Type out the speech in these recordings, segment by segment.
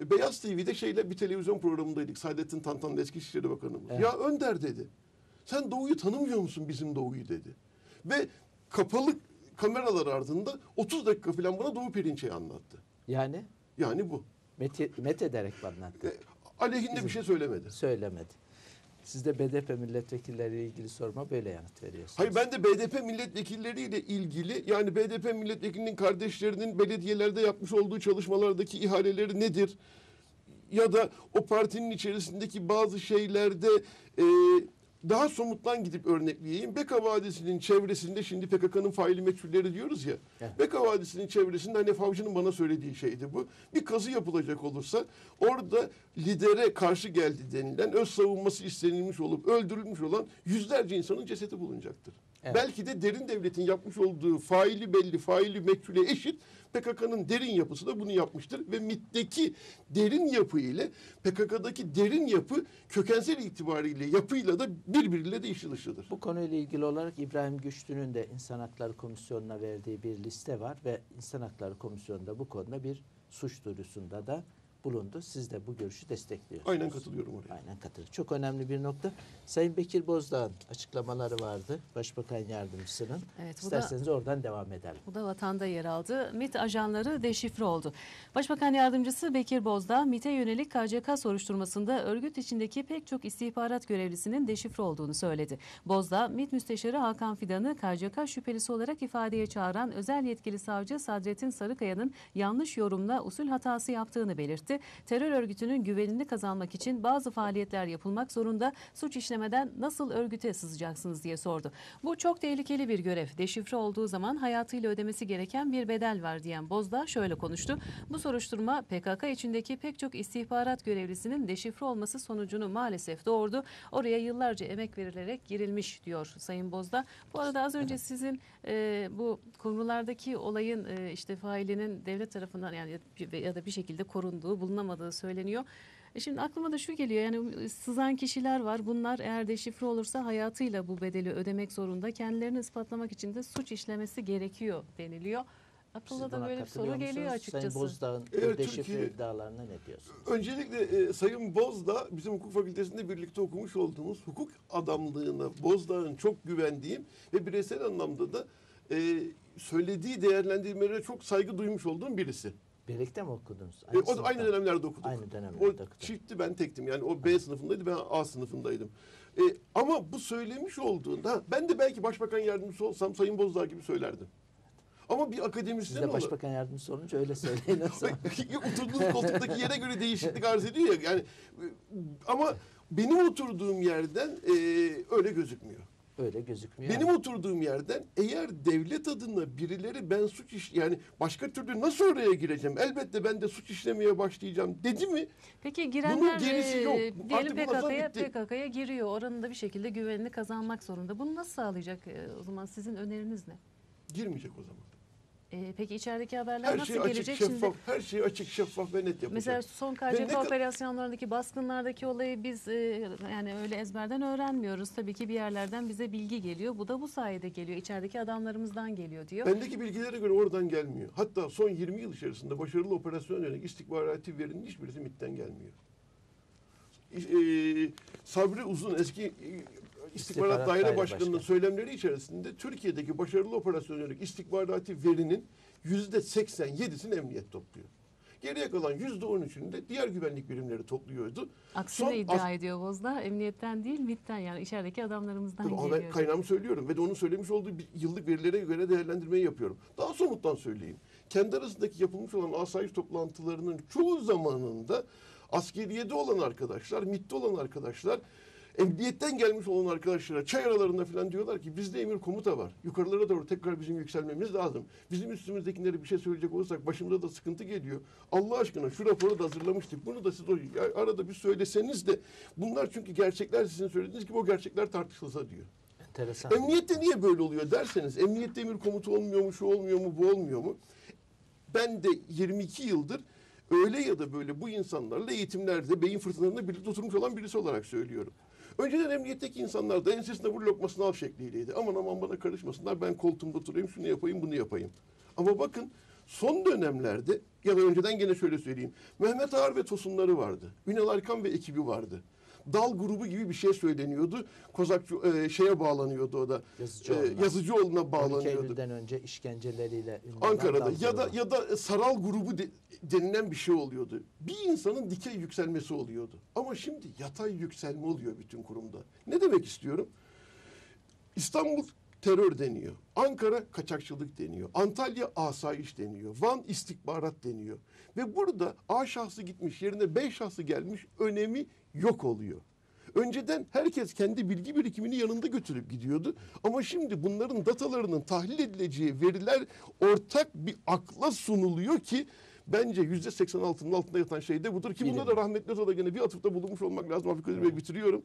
Beyaz TV'de şeyle bir televizyon programındaydık. Saadettin Tantan eski İçişleri Bakanımız. Evet. Ya Önder dedi. Sen Doğu'yu tanımıyor musun bizim Doğu'yu dedi. Ve kapalı kameralar ardında 30 dakika falan bana Doğu Perinçek'i anlattı. Yani Yani bu. met, met ederek anlattı. E, aleyhinde bir şey söylemedi. Söylemedi. Siz de BDP milletvekilleriyle ilgili sorma böyle yanıt veriyorsunuz. Hayır ben de BDP milletvekilleriyle ilgili yani BDP milletvekilinin kardeşlerinin belediyelerde yapmış olduğu çalışmalardaki ihaleleri nedir? Ya da o partinin içerisindeki bazı şeylerde e, daha somuttan gidip örnekleyeyim. Beka Vadisi'nin çevresinde şimdi PKK'nın faili meçhulleri diyoruz ya. Evet. Beka Vadisi'nin çevresinde hani Avcı'nın bana söylediği şeydi bu. Bir kazı yapılacak olursa orada lidere karşı geldi denilen öz savunması istenilmiş olup öldürülmüş olan yüzlerce insanın cesedi bulunacaktır. Evet. Belki de derin devletin yapmış olduğu faili belli, faili meçhule eşit PKK'nın derin yapısı da bunu yapmıştır. Ve MİT'teki derin yapı ile PKK'daki derin yapı kökensel itibariyle yapıyla da birbiriyle de işi dışıdır. Bu konuyla ilgili olarak İbrahim Güçlü'nün de İnsan Hakları Komisyonu'na verdiği bir liste var ve İnsan Hakları Komisyonu'nda bu konuda bir suç duyurusunda da bulundu. Siz de bu görüşü destekliyorsunuz. Aynen katılıyorum oraya. Aynen katılıyorum. Çok önemli bir nokta. Sayın Bekir Bozdağ'ın açıklamaları vardı. Başbakan Yardımcısının. Evet, bu da- İsterseniz oradan devam edelim. Bu da vatanda yer aldı. MİT ajanları deşifre oldu. Başbakan Yardımcısı Bekir Bozdağ, MİT'e yönelik KCK soruşturmasında örgüt içindeki pek çok istihbarat görevlisinin deşifre olduğunu söyledi. Bozdağ, MİT Müsteşarı Hakan Fidan'ı KCK şüphelisi olarak ifadeye çağıran özel yetkili savcı Sadrettin Sarıkaya'nın yanlış yorumla usul hatası yaptığını belirtti. Terör örgütünün güvenini kazanmak için bazı faaliyetler yapılmak zorunda. Suç işlemeden nasıl örgüte sızacaksınız diye sordu. Bu çok tehlikeli bir görev. Deşifre olduğu zaman hayatıyla ödemesi gereken bir bedel var diyen Bozdağ şöyle konuştu. Bu soruşturma PKK içindeki pek çok istihbarat görevlisinin deşifre olması sonucunu maalesef doğurdu. Oraya yıllarca emek verilerek girilmiş diyor Sayın Bozdağ. Bu arada az önce sizin e, bu konulardaki olayın e, işte failinin devlet tarafından yani ya da bir şekilde korunduğu, bulunamadığı söyleniyor. E Şimdi aklıma da şu geliyor yani sızan kişiler var. Bunlar eğer deşifre olursa hayatıyla bu bedeli ödemek zorunda. Kendilerini ispatlamak için de suç işlemesi gerekiyor deniliyor. Aklıma da böyle bir soru geliyor açıkçası. Sayın Bozdağ'ın bu deşifre Türkiye- iddialarına ne diyorsunuz? Öncelikle e, Sayın Bozdağ bizim hukuk fakültesinde birlikte okumuş olduğumuz hukuk adamlığına Bozdağ'ın çok güvendiğim ve bireysel anlamda da e, söylediği değerlendirmelere çok saygı duymuş olduğum birisi. Birlikte mi okudunuz? E, o da aynı dönemlerde okuduk. Aynı dönemlerde O okuduk. çiftti ben tektim. Yani o B sınıfındaydı ben A sınıfındaydım. E, ama bu söylemiş olduğunda ben de belki başbakan yardımcısı olsam Sayın Bozdağ gibi söylerdim. Ama bir Siz akademisyen de olarak başbakan yardımcısı olunca öyle söyleyin o zaman. oturduğunuz koltuktaki yere göre değişiklik arz ediyor ya. Yani e, ama benim oturduğum yerden e, öyle gözükmüyor. Öyle gözükmüyor. Benim oturduğum yerden eğer devlet adına birileri ben suç iş yani başka türlü nasıl oraya gireceğim? Elbette ben de suç işlemeye başlayacağım dedi mi? Peki girenler gerisi e, yok. diyelim Artık bu laflar PKK'ya bitti. PKK'ya giriyor. Oranın da bir şekilde güvenini kazanmak zorunda. Bunu nasıl sağlayacak e, o zaman sizin öneriniz ne? Girmeyecek o zaman. E, peki içerideki haberler Her nasıl şey açık, gelecek şeffaf, şimdi? her şey açık, şeffaf ve net yapacak. Mesela son KCK operasyonlarındaki baskınlardaki olayı biz e, yani öyle ezberden öğrenmiyoruz. Tabii ki bir yerlerden bize bilgi geliyor. Bu da bu sayede geliyor. İçerideki adamlarımızdan geliyor diyor. Bendeki bilgilere göre oradan gelmiyor. Hatta son 20 yıl içerisinde başarılı operasyon yönelik istihbarati verinin hiçbirisi MİT'ten gelmiyor. Ee, Sabri Uzun eski e, istihbarat daire başkanının Başkanı. söylemleri içerisinde Türkiye'deki başarılı operasyon yönelik istihbarati verinin yüzde 87'sini emniyet topluyor. Geriye kalan yüzde 13'ünü de diğer güvenlik birimleri topluyordu. Aksine Son iddia as- ediyor Bozdağ. Emniyetten değil MİT'ten yani içerideki adamlarımızdan Ama geliyor. ben kaynağımı söylüyorum ve de onun söylemiş olduğu bir yıllık verilere göre değerlendirmeyi yapıyorum. Daha somuttan söyleyeyim. Kendi arasındaki yapılmış olan asayiş toplantılarının çoğu zamanında askeriyede olan arkadaşlar, MİT'te olan arkadaşlar, emniyetten gelmiş olan arkadaşlara çay aralarında falan diyorlar ki bizde emir komuta var. Yukarılara doğru tekrar bizim yükselmemiz lazım. Bizim üstümüzdekilere bir şey söyleyecek olursak başımıza da sıkıntı geliyor. Allah aşkına şu raporu da hazırlamıştık. Bunu da siz o arada bir söyleseniz de bunlar çünkü gerçekler sizin söylediğiniz gibi o gerçekler tartışılsa diyor. Enteresan. Emniyette niye böyle oluyor derseniz, emniyette emir komutu olmuyor mu, şu olmuyor mu, bu olmuyor mu? Ben de 22 yıldır öyle ya da böyle bu insanlarla eğitimlerde, beyin fırtınalarında birlikte oturmuş olan birisi olarak söylüyorum. Önceden emniyetteki insanlar da ensesine vur lokmasını al şekliydi. Aman aman bana karışmasınlar, ben koltuğumda oturayım, şunu yapayım, bunu yapayım. Ama bakın Son dönemlerde ya da önceden gene şöyle söyleyeyim. Mehmet Ağar ve Tosunları vardı. Ünal Arkan ve ekibi vardı. Dal grubu gibi bir şey söyleniyordu. Kozakçı e, şeye bağlanıyordu o da. Yazıcıoğlu'na. E, Yazıcıoğlu'na 12 bağlanıyordu. Eylül'den önce işkenceleriyle Ankara'da ya da ya da Saral grubu de- denilen bir şey oluyordu. Bir insanın dikey yükselmesi oluyordu. Ama şimdi yatay yükselme oluyor bütün kurumda. Ne demek istiyorum? İstanbul terör deniyor. Ankara kaçakçılık deniyor. Antalya asayiş deniyor. Van istihbarat deniyor. Ve burada A şahsı gitmiş yerine B şahsı gelmiş önemi yok oluyor. Önceden herkes kendi bilgi birikimini yanında götürüp gidiyordu. Ama şimdi bunların datalarının tahlil edileceği veriler ortak bir akla sunuluyor ki bence yüzde 86'nın altında yatan şey de budur. Ki bunda da rahmetli Özal'a gene bir atıfta bulunmuş olmak lazım. Kadir Bey bitiriyorum.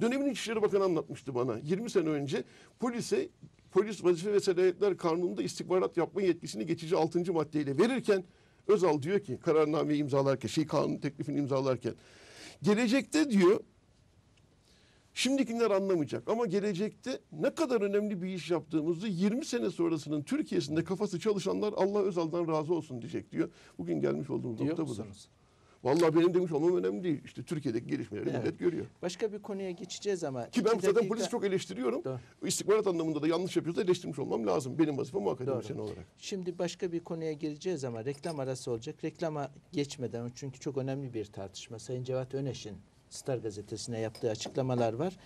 Dönemin İçişleri Bakanı anlatmıştı bana 20 sene önce polise polis vazife ve selahiyetler kanununda istihbarat yapma yetkisini geçici 6. maddeyle verirken Özal diyor ki kararnameyi imzalarken şey kanun teklifini imzalarken gelecekte diyor Şimdikiler anlamayacak ama gelecekte ne kadar önemli bir iş yaptığımızı 20 sene sonrasının Türkiye'sinde kafası çalışanlar Allah Özal'dan razı olsun diyecek diyor. Bugün gelmiş olduğumuz Diyor nokta budur. musunuz? Vallahi benim demiş olmam önemli değil. İşte Türkiye'deki gelişmeleri Evet. millet görüyor. Başka bir konuya geçeceğiz ama. Ki ben iki zaten dakika- polisi çok eleştiriyorum. Doğru. İstihbarat anlamında da yanlış yapıyorsa eleştirmiş olmam lazım. Benim vazifem o akademisyen olarak. Şimdi başka bir konuya gireceğiz ama reklam arası olacak. Reklama geçmeden çünkü çok önemli bir tartışma. Sayın Cevat Öneş'in Star gazetesine yaptığı açıklamalar var.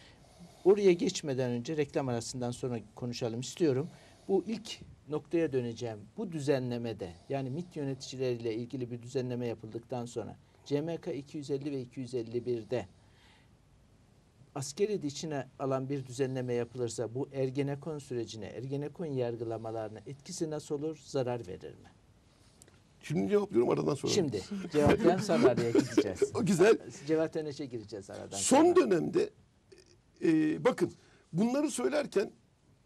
Oraya geçmeden önce reklam arasından sonra konuşalım istiyorum. Bu ilk noktaya döneceğim. Bu düzenlemede yani MİT yöneticileriyle ilgili bir düzenleme yapıldıktan sonra CMK 250 ve 251'de askeri içine alan bir düzenleme yapılırsa bu Ergenekon sürecine, Ergenekon yargılamalarına etkisi nasıl olur, zarar verir mi? Şimdi cevaplıyorum aradan sonra. Şimdi cevaplayan Sararı'ya gideceğiz. O güzel. Cevat Öneş'e gireceğiz aradan Son sonra. dönemde e, bakın bunları söylerken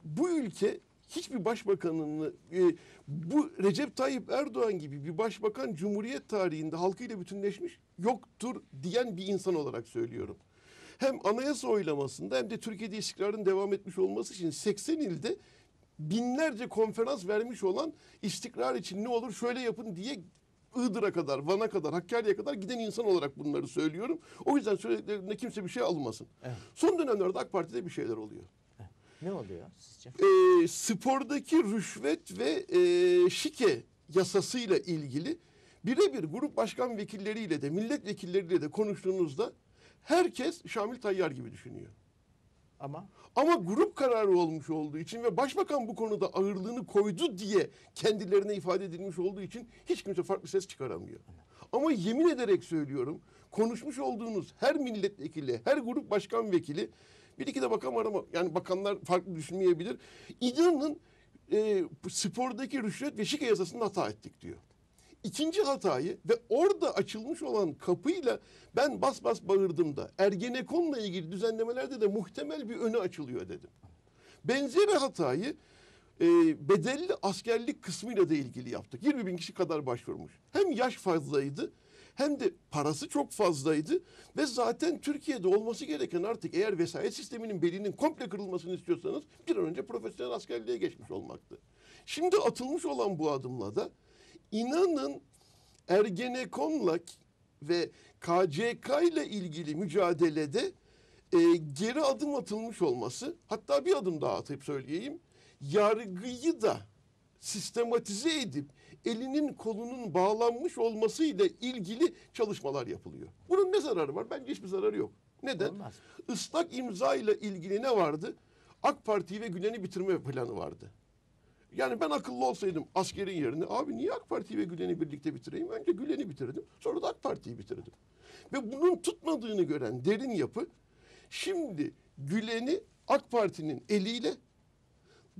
bu ülke hiçbir başbakanını e, bu Recep Tayyip Erdoğan gibi bir başbakan Cumhuriyet tarihinde halkıyla bütünleşmiş yoktur diyen bir insan olarak söylüyorum. Hem anayasa oylamasında hem de Türkiye'de istikrarın devam etmiş olması için 80 ilde binlerce konferans vermiş olan istikrar için ne olur şöyle yapın diye Iğdır'a kadar, Van'a kadar, Hakkari'ye kadar giden insan olarak bunları söylüyorum. O yüzden söylediklerinde kimse bir şey almasın. Evet. Son dönemlerde AK Parti'de bir şeyler oluyor. Ne oluyor sizce? Ee, spordaki rüşvet ve e, şike yasasıyla ilgili birebir grup başkan vekilleriyle de milletvekilleriyle de konuştuğunuzda herkes Şamil Tayyar gibi düşünüyor. Ama Ama grup kararı olmuş olduğu için ve başbakan bu konuda ağırlığını koydu diye kendilerine ifade edilmiş olduğu için hiç kimse farklı ses çıkaramıyor. Ama yemin ederek söylüyorum konuşmuş olduğunuz her milletvekili, her grup başkan vekili bir iki de bakan var ama yani bakanlar farklı düşünmeyebilir. İnanın e, spordaki rüşvet ve şike yasasında hata ettik diyor. İkinci hatayı ve orada açılmış olan kapıyla ben bas bas bağırdım da Ergenekon'la ilgili düzenlemelerde de muhtemel bir önü açılıyor dedim. Benzeri hatayı e, bedelli askerlik kısmıyla da ilgili yaptık. 20 bin kişi kadar başvurmuş. Hem yaş fazlaydı hem de parası çok fazlaydı ve zaten Türkiye'de olması gereken artık eğer vesayet sisteminin belinin komple kırılmasını istiyorsanız bir an önce profesyonel askerliğe geçmiş olmaktı. Şimdi atılmış olan bu adımla da inanın Ergenekon'la ve KCK ile ilgili mücadelede e, geri adım atılmış olması hatta bir adım daha atıp söyleyeyim yargıyı da sistematize edip elinin kolunun bağlanmış olması ile ilgili çalışmalar yapılıyor. Bunun ne zararı var? Bence hiçbir zararı yok. Neden? Olmaz. Islak imza ile ilgili ne vardı? AK Parti'yi ve Gülen'i bitirme planı vardı. Yani ben akıllı olsaydım askerin yerine abi niye AK Parti'yi ve Gülen'i birlikte bitireyim? Önce Gülen'i bitirdim sonra da AK Parti'yi bitirdim. Ve bunun tutmadığını gören derin yapı şimdi Gülen'i AK Parti'nin eliyle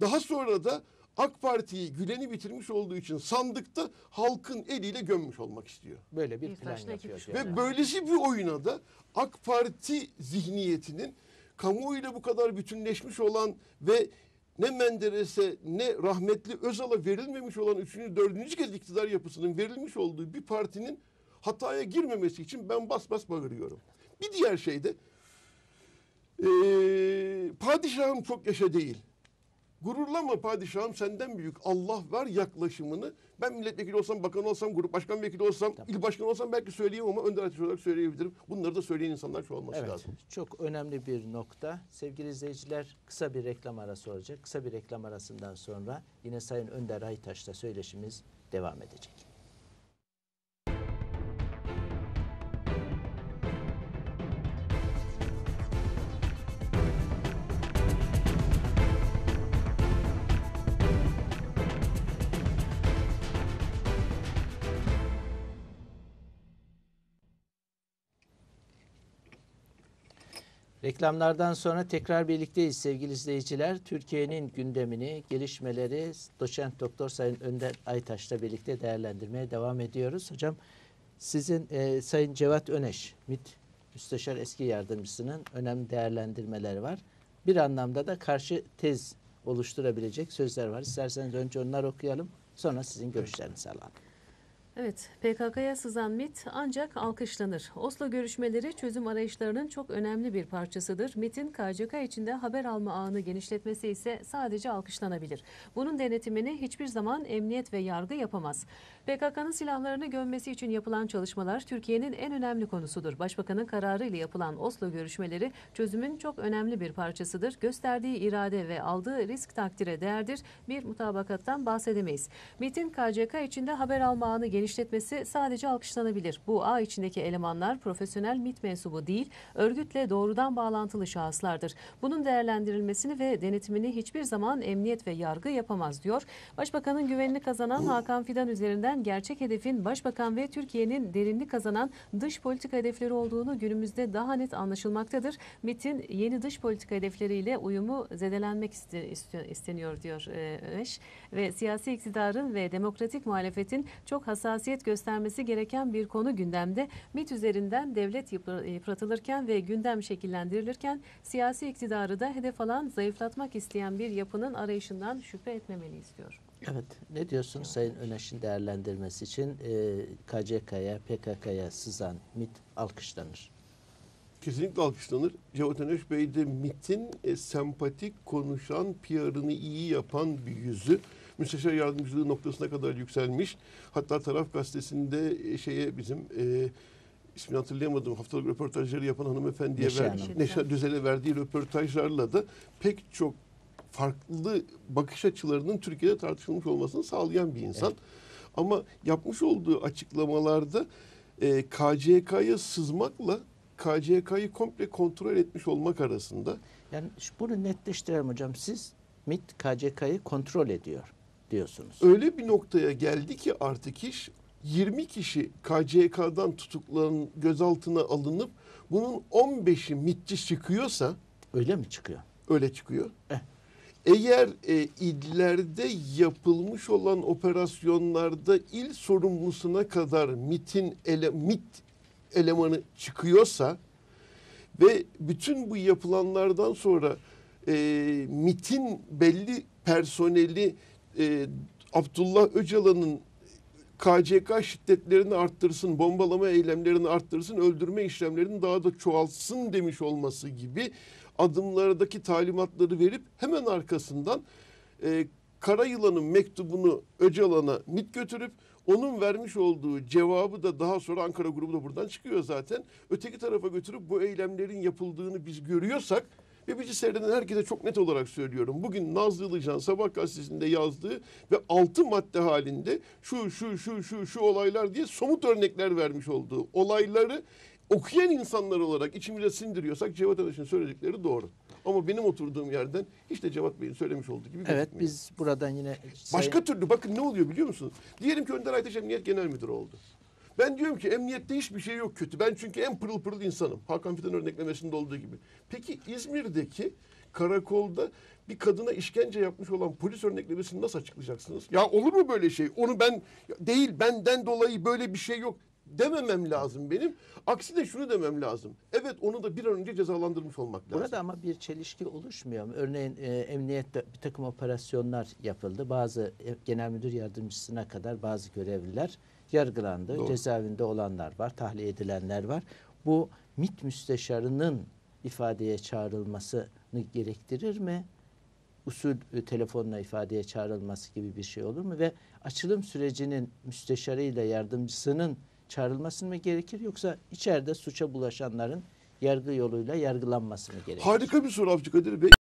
daha sonra da AK Parti'yi Gülen'i bitirmiş olduğu için sandıkta halkın eliyle gömmüş olmak istiyor. böyle bir Bir plan yapıyor. yani. Ve böylesi bir oyuna da AK Parti zihniyetinin kamuoyuyla bu kadar bütünleşmiş olan ve ne Menderes'e ne rahmetli Özal'a verilmemiş olan üçüncü, dördüncü kez iktidar yapısının verilmiş olduğu bir partinin hataya girmemesi için ben bas bas bağırıyorum. Bir diğer şey de eee padişahım çok yaşa değil. Gururlanma padişahım senden büyük Allah var yaklaşımını ben milletvekili olsam, bakan olsam, grup başkan vekili olsam, il başkanı olsam belki söyleyemem ama önder ateş olarak söyleyebilirim. Bunları da söyleyen insanlar şu olması Evet, lazım. çok önemli bir nokta. Sevgili izleyiciler, kısa bir reklam arası olacak. Kısa bir reklam arasından sonra yine Sayın Önder Aytaş'la söyleşimiz devam edecek. Reklamlardan sonra tekrar birlikteyiz sevgili izleyiciler. Türkiye'nin gündemini, gelişmeleri doçent doktor Sayın Önder Aytaş'la birlikte değerlendirmeye devam ediyoruz. Hocam sizin e, Sayın Cevat Öneş, MİT Müsteşar Eski Yardımcısının önemli değerlendirmeleri var. Bir anlamda da karşı tez oluşturabilecek sözler var. İsterseniz önce onları okuyalım, sonra sizin görüşlerinizi alalım. Evet, PKK'ya sızan MIT ancak alkışlanır. Oslo görüşmeleri çözüm arayışlarının çok önemli bir parçasıdır. MIT'in KCK içinde haber alma ağını genişletmesi ise sadece alkışlanabilir. Bunun denetimini hiçbir zaman emniyet ve yargı yapamaz. PKK'nın silahlarını gömmesi için yapılan çalışmalar Türkiye'nin en önemli konusudur. Başbakanın kararı ile yapılan Oslo görüşmeleri çözümün çok önemli bir parçasıdır. Gösterdiği irade ve aldığı risk takdire değerdir. Bir mutabakattan bahsedemeyiz. MIT'in KCK içinde haber alma ağını genişletmesi sadece alkışlanabilir. Bu ağ içindeki elemanlar profesyonel MIT mensubu değil, örgütle doğrudan bağlantılı şahıslardır. Bunun değerlendirilmesini ve denetimini hiçbir zaman emniyet ve yargı yapamaz diyor. Başbakanın güvenini kazanan Hakan Fidan üzerinden gerçek hedefin başbakan ve Türkiye'nin derinlik kazanan dış politika hedefleri olduğunu günümüzde daha net anlaşılmaktadır. MIT'in yeni dış politika hedefleriyle uyumu zedelenmek iste- iste- isteniyor diyor e, Öneş. Ve siyasi iktidarın ve demokratik muhalefetin çok hassasiyet göstermesi gereken bir konu gündemde. MIT üzerinden devlet yıpra- yıpratılırken ve gündem şekillendirilirken siyasi iktidarı da hedef alan zayıflatmak isteyen bir yapının arayışından şüphe etmemeliyiz diyor. Evet, ne diyorsunuz Sayın Öneş'in değerlendirmesi için e, KCK'ya, PKK'ya sızan MİT alkışlanır. Kesinlikle alkışlanır. Cevat Öneş Bey de MIT'in e, sempatik konuşan, PR'ını iyi yapan bir yüzü. Müsteşar yardımcılığı noktasına kadar yükselmiş. Hatta Taraf Gazetesi'nde e, şeye bizim e, ismini hatırlayamadım haftalık röportajları yapan hanımefendiye Neşe Hanım. Neşe Düzel'e verdiği röportajlarla da pek çok farklı bakış açılarının Türkiye'de tartışılmış olmasını sağlayan bir insan. Ama yapmış olduğu açıklamalarda e, KCK'ya sızmakla KCK'yı komple kontrol etmiş olmak arasında Yani bunu netleştirelim hocam. Siz MİT KCK'yı kontrol ediyor diyorsunuz. öyle bir noktaya geldi ki artık iş 20 kişi KCK'dan tutuklan gözaltına alınıp bunun 15'i MİTçi çıkıyorsa Öyle mi çıkıyor? öyle çıkıyor. Eh. Eğer e, illerde yapılmış olan operasyonlarda il sorumlusuna kadar MIT'in ele, MIT elemanı çıkıyorsa ve bütün bu yapılanlardan sonra e, MIT'in belli personeli e, Abdullah Öcalan'ın KCK şiddetlerini arttırsın, bombalama eylemlerini arttırsın, öldürme işlemlerini daha da çoğaltsın demiş olması gibi adımlardaki talimatları verip hemen arkasından e, Kara Yılan'ın mektubunu Öcalan'a MIT götürüp onun vermiş olduğu cevabı da daha sonra Ankara grubu da buradan çıkıyor zaten. Öteki tarafa götürüp bu eylemlerin yapıldığını biz görüyorsak ve bizi seyreden herkese çok net olarak söylüyorum. Bugün Nazlı Ilıcan Sabah gazetesinde yazdığı ve altı madde halinde şu şu şu şu şu olaylar diye somut örnekler vermiş olduğu olayları okuyan insanlar olarak içimize sindiriyorsak Cevat Ateş'in söyledikleri doğru. Ama benim oturduğum yerden hiç de Cevat Bey'in söylemiş olduğu gibi Evet gözükmüyor. biz buradan yine Başka Sayın- türlü bakın ne oluyor biliyor musunuz? Diyelim ki Önder Aytaç Emniyet Genel Müdürü oldu. Ben diyorum ki emniyette hiçbir şey yok kötü. Ben çünkü en pırıl pırıl insanım. Hakan Fidan örneklemesinde olduğu gibi. Peki İzmir'deki karakolda bir kadına işkence yapmış olan polis örneklemesini nasıl açıklayacaksınız? Ya olur mu böyle şey? Onu ben değil benden dolayı böyle bir şey yok dememem lazım benim. Aksine şunu demem lazım. Evet onu da bir an önce cezalandırmış olmak lazım. Burada ama bir çelişki oluşmuyor mu? Örneğin e, emniyette bir takım operasyonlar yapıldı. Bazı e, genel müdür yardımcısına kadar bazı görevliler yargılandı. Doğru. Cezaevinde olanlar var, tahliye edilenler var. Bu MİT müsteşarının ifadeye çağrılmasını gerektirir mi? usul e, telefonla ifadeye çağrılması gibi bir şey olur mu? Ve açılım sürecinin müsteşarıyla yardımcısının çağrılması mı gerekir yoksa içeride suça bulaşanların yargı yoluyla yargılanması mı gerekir? Harika bir soru Avcı Kadir Bey.